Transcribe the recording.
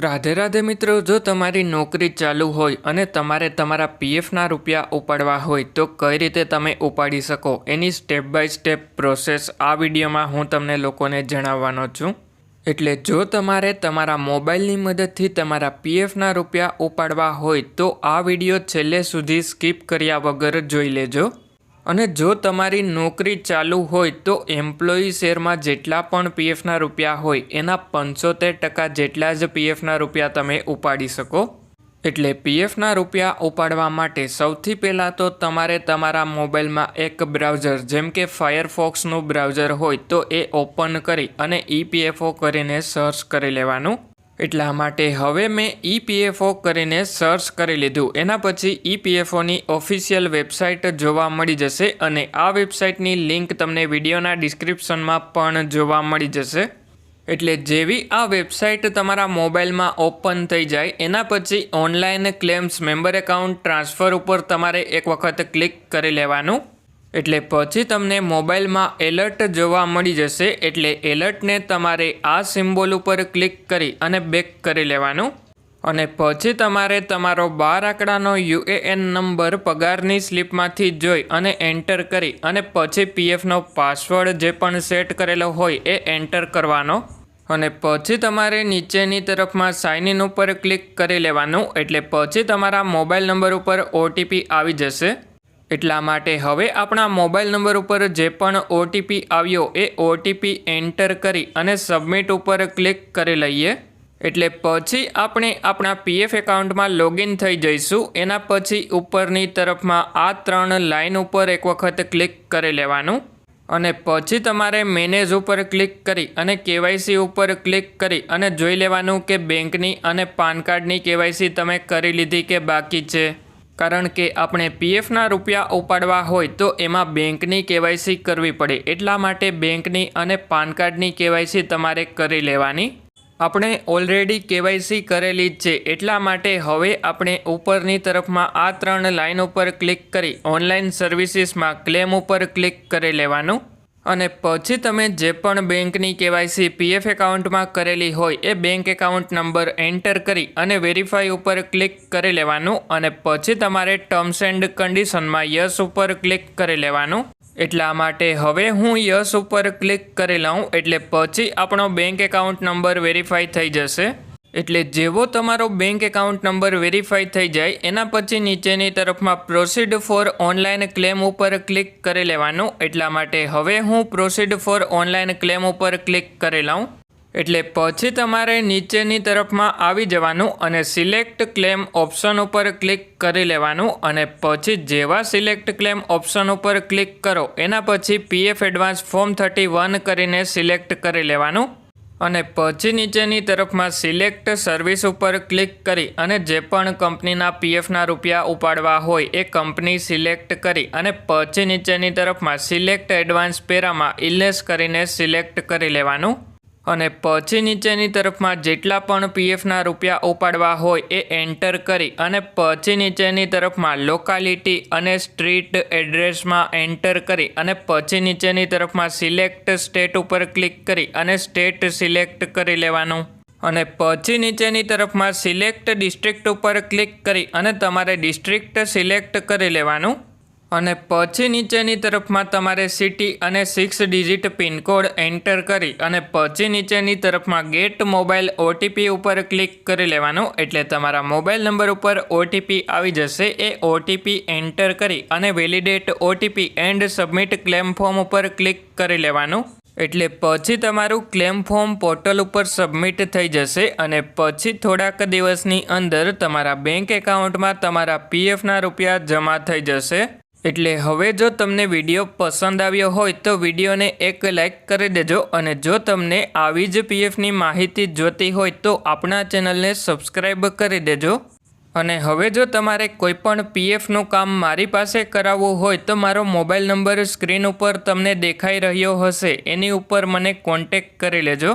રાધે રાધે મિત્રો, જો તમારી નોકરી ચાલુ હોય અને તમારે તમારા પીએફના રૂપિયા ઉપાડવા હોય, તો કઈ રીતે તમે ઉપાડી શકો? એની સ્ટેપ બાય સ્ટેપ પ્રોસેસ આ વિડીયોમાં હું તમને લોકોને જણાવવાનો છું. એટલે જો તમારે તમારા મોબાઈલની મદદથી તમારા પીએફના રૂપિયા ઉપાડવા હોય, તો આ વીડિયો છેલ્લે સુધી સ્કીપ કર્યા વગર જોઈ લેજો. અને જો તમારી નોકરી ચાલુ હોય તો એમ્પ્લોયી શેરમાં જેટલા પણ પીએફના રૂપિયા હોય, એના પંચોતેર ટકા જેટલા જ પીએફના રૂપિયા તમે ઉપાડી શકો. એટલે પીએફના રૂપિયા ઉપાડવા માટે સૌથી પહેલાં તો તમારે તમારા મોબાઈલમાં એક બ્રાઉઝર, જેમ કે ફાયરફોક્સનું બ્રાઉઝર હોય, તો એ ઓપન કરી અને ઈપીએફઓ કરીને સર્ચ કરી લેવાનું. એટલા માટે હવે મેં ઈપીએફઓ કરીને સર્ચ કરી લીધું. એના પછી ઈપીએફઓની ઓફિશિયલ વેબસાઇટ જોવા મળી જશે અને આ વેબસાઇટની લિંક તમને વિડીયોના ડિસ્ક્રિપ્શનમાં પણ જોવા મળી જશે. એટલે જેવી આ વેબસાઇટ તમારા મોબાઈલમાં ઓપન થઈ જાય, એના પછી online claims member account transfer ઉપર તમારે એક વખત ક્લિક કરી લેવાનું. એટલે પછી તમને મોબાઈલમાં એલર્ટ જોવા મળી જશે એટલે એલર્ટને તમારે આ સિમ્બોલ ઉપર ક્લિક કરી અને બેક કરી લેવાનું. અને પછી તમારે તમારો બાર આંકડાનો યુએએન નંબર પગારની સ્લિપમાંથી જોઈ અને એન્ટર કરી અને પછી પીએફનો પાસવર્ડ જે પણ સેટ કરેલો હોય એ એન્ટર કરવાનો. અને પછી તમારે નીચેની તરફમાં સાઇન ઇન ઉપર ક્લિક કરી લેવાનું એટલે પછી તમારા મોબાઈલ નંબર ઉપર ઓટીપી આવી જશે. એટલા માટે હવે આપણા મોબાઈલ નંબર ઉપર જે પણ ઓટીપી આવ્યો એ ઓટીપી એન્ટર કરી અને સબમિટ ઉપર ક્લિક કરી લઈએ. એટલે પછી આપણે આપણા પીએફ એકાઉન્ટમાં લોગિન થઈ જઈશું. એના પછી ઉપરની તરફમાં આ ત્રણ લાઇન ઉપર એક વખત ક્લિક કરી લેવાનું. અને પછી તમારે મેનેજ ઉપર ક્લિક કરી અને કેવાયસી ઉપર ક્લિક કરી અને જોઈ લેવાનું કે બેંકની અને પાન કાર્ડની કેવાયસી તમે કરી લીધી કે બાકી છે. કારણ કે આપણે પીએફના રૂપિયા ઉપાડવા હોય તો એમાં બેંકની કેવાયસી કરવી પડે. એટલા માટે બેંકની અને પાન કાર્ડની કેવાયસી તમારે કરી લેવાની. આપણે ઓલરેડી કેવાયસી કરેલી જ છે. એટલા માટે હવે આપણે ઉપરની તરફમાં આ ત્રણ લાઇન ઉપર ક્લિક કરી ઓનલાઈન સર્વિસીસમાં ક્લેમ ઉપર ક્લિક કરી લેવાનું. અને પછી તમે જે પણ બેંકની કેવાયસી પીએફ એકાઉન્ટમાં કરેલી હોય એ બેંક એકાઉન્ટ નંબર એન્ટર કરી અને વેરીફાઈ ઉપર ક્લિક કરી લેવાનું અને પછી તમારે ટર્મ્સ એન્ડ કન્ડિશનમાં યસ ઉપર ક્લિક કરી લેવાનું. એટલા માટે હવે હું યસ ઉપર ક્લિક કરી લઉં એટલે પછી આપણો બેંક એકાઉન્ટ નંબર વેરીફાઈ થઈ જશે. એટલે જેવો તમારો બેંક એકાઉન્ટ નંબર વેરીફાઈ થઈ જાય, એના પછી નીચેની તરફમાં પ્રોસીડ ફોર ઓનલાઈન ક્લેમ ઉપર ક્લિક કરી લેવાનું. એટલા માટે હવે હું પ્રોસીડ ફોર ઓનલાઈન ક્લેમ ઉપર ક્લિક કરી લઉં. એટલે પછી તમારે નીચેની તરફમાં આવી જવાનું અને સિલેક્ટ ક્લેમ ઓપ્શન ઉપર ક્લિક કરી લેવાનું અને પછી જેવા સિલેક્ટ ક્લેમ ઓપ્શન ઉપર ક્લિક કરો, એના પછી પીએફ એડવાન્સ ફોર્મ થર્ટી કરીને સિલેક્ટ કરી લેવાનું. અને પછી નીચેની તરફમાં સિલેક્ટ સર્વિસ ઉપર ક્લિક કરી અને જે પણ કંપનીના પીએફના રૂપિયા ઉપાડવા હોય એ કંપની સિલેક્ટ કરી અને પછી નીચેની તરફમાં સિલેક્ટ એડવાન્સ પેરામાં ઇલેસ કરીને સિલેક્ટ કરી લેવાનું અને પછી નીચેની તરફમાં જેટલા પણ પીએફના રૂપિયા ઉપાડવા હોય એ એન્ટર કરી અને પછી નીચેની તરફમાં લોકાલિટી અને સ્ટ્રીટ એડ્રેસમાં એન્ટર કરી અને પછી નીચેની તરફમાં સિલેક્ટ સ્ટેટ ઉપર ક્લિક કરી અને સ્ટેટ સિલેક્ટ કરી લેવાનું. અને પછી નીચેની તરફમાં સિલેક્ટ ડિસ્ટ્રિક્ટ ઉપર ક્લિક કરી અને તમારે ડિસ્ટ્રિક્ટ સિલેક્ટ કરી લેવાનું. અને પછી નીચેની તરફમાં તમારે સિટી અને સિક્સ ડિજિટ પિનકોડ એન્ટર કરી અને પછી નીચેની તરફમાં ગેટ મોબાઈલ ઓટીપી ઉપર ક્લિક કરી લેવાનું. એટલે તમારા મોબાઈલ નંબર ઉપર ઓટીપી આવી જશે. એ ઓટીપી એન્ટર કરી અને validate OTP and submit claim form ઉપર ક્લિક કરી લેવાનું. એટલે પછી તમારું ક્લેમ ફોર્મ પોર્ટલ ઉપર સબમિટ થઈ જશે અને પછી થોડાક દિવસની અંદર તમારા બેંક એકાઉન્ટમાં તમારા પીએફના રૂપિયા જમા થઈ જશે. એટલે હવે જો તમને વીડિયો પસંદ આવ્યો હોય તો વિડીયોને એક લાઇક કરી દેજો અને જો તમને આવી જ પીએફની માહિતી જોતી હોય તો આપણા ચેનલને સબસ્ક્રાઈબ કરી દેજો. અને હવે જો તમારે કોઈપણ પીએફનું કામ મારી પાસે કરાવવું હોય તો મારો મોબાઈલ નંબર સ્ક્રીન ઉપર તમને દેખાઈ રહ્યો હશે. એની ઉપર મને કોન્ટેક કરી લેજો.